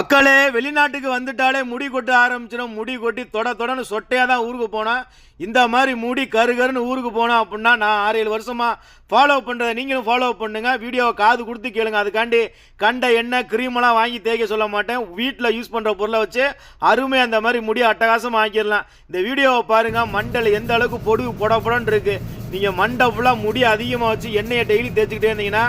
மக்களே வெளிநாட்டுக்கு வந்துட்டாலே முடி கொட்ட ஆரம்பிச்சிடும். முடி கொட்டி தொட தொடன்னு சொட்டையாக தான் ஊருக்கு போனேன் இந்த மாதிரி முடி கரு கருன்னு ஊருக்கு போனோம் அப்படின்னா நான் ஆறு ஏழு வருஷமாக ஃபாலோ பண்ணுறதை நீங்களும் ஃபாலோ பண்ணுங்க. வீடியோவை காது கொடுத்து கேளுங்க. அதுக்காண்டி கண்ட எண்ணெய் க்ரீமெல்லாம் வாங்கி தேய்க்க சொல்ல மாட்டேன். வீட்டில் யூஸ் பண்ணுற பொருளை வச்சு அருமை அந்த மாதிரி முடி அட்டகாசமாக ஆக்கிடலாம். இந்த வீடியோவை பாருங்கள் மண்டல் எந்த அளவுக்கு பொடுகு பொட பொடன்னு இருக்குது நீங்கள் மண்டை ஃபுல்லாக முடி அதிகமாக வச்சு எண்ணெயை டெய்லி தேய்ச்சிக்கிட்டே இருந்தீங்கன்னா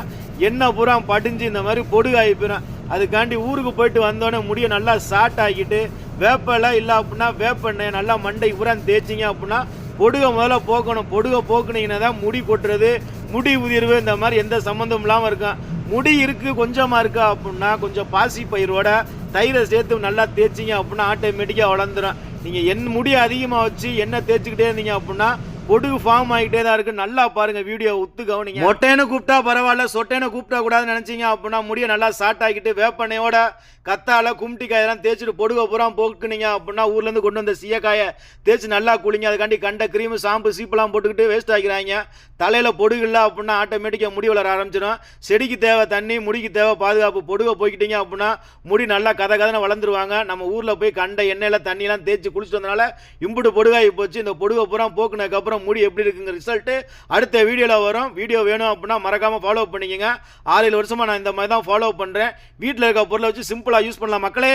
எண்ணெய் பூரா படிஞ்சு இந்த மாதிரி பொடுகு ஆகி போயிடும். அதுக்காண்டி ஊருக்கு போயிட்டு வந்தோடனே முடியை நல்லா ஷார்ட் ஆக்கிட்டு வேப்பலை இல்லை அப்படின்னா வேப்பெண்ணெய் நல்லா மண்டை பூரா தேய்ச்சிங்க அப்படின்னா பொடுகை முதல்ல போக்கணும். பொடுகை போக்குனீங்கன்னா தான் முடி கொட்டுறது முடி உதிர்வு இந்த மாதிரி எந்த சம்மந்தம் இல்லாமல் இருக்கும் முடி இருக்கு கொஞ்சமாக இருக்கா அப்படின்னா கொஞ்சம் பாசி பயிரோட தயிரை சேர்த்து நல்லா தேய்ச்சிங்க அப்படின்னா ஆட்டோமேட்டிக்காக வளர்ந்துடும் நீங்கள் என் முடி அதிகமாக வச்சு எண்ணெய் தேய்ச்சிக்கிட்டே இருந்தீங்க அப்படின்னா பொடுகு ஃபார்ம் ஆகிட்டே தான் இருக்கு. நல்லா பாருங்க வீடியோ உத்து கவனிங்க. மொட்டைன்னு கூப்பிட்டா பரவாயில்ல சொட்டைன்னு கூப்பிட்டா கூடாதுன்னு நினச்சிங்க அப்படின்னா முடிய நல்லா ஷார்ட் ஆக்கிட்டு வேப்பெண்ணையோட கத்தால கும்டி காயெல்லாம் தேய்ச்சிட்டு பொடுக பூரா போக்குனீங்க அப்படின்னா ஊர்லேருந்து கொண்டு வந்த சீயக்காயை தேய்ச்சி நல்லா குளிங்க. அதுக்காண்டி கண்ட கிரீம் சாம்பு சீப்பெல்லாம் போட்டுக்கிட்டு வேஸ்ட் ஆகிறாங்க தலையில் பொடுகு இல்லை அப்படின்னா ஆட்டோமேட்டிக்காக முடி வளர ஆரம்பிச்சிடும். செடிக்கு தேவை தண்ணி முடிக்கு தேவை பாதுகாப்பு பொடுகை போய்கிட்டீங்க அப்படின்னா முடி நல்லா கதை கதனை வளர்ந்துருவாங்க. நம்ம ஊரில் போய் கண்ட எண்ணெயில் தண்ணியெல்லாம் தேய்ச்சி குளிச்சுட்டு வந்தனால இம்புட்டு பொடுகாகி போச்சு. இந்த பொடுகை பூரா போக்குனதுக்கப்புறம் முடி எப்படி இருக்குங்க ரிசல்ட்டு அடுத்த வீடியோவில் வரும். வீடியோ வேணும் அப்படின்னா மறக்காமல் ஃபாலோ பண்ணிக்கோங்க. ஆறு ஏழு வருஷமாக நான் இந்த மாதிரி தான் ஃபாலோ பண்ணுறேன் வீட்டில் இருக்க பொருளை வச்சு சிம்பிளாக யூஸ் பண்ணலாம் மக்களே.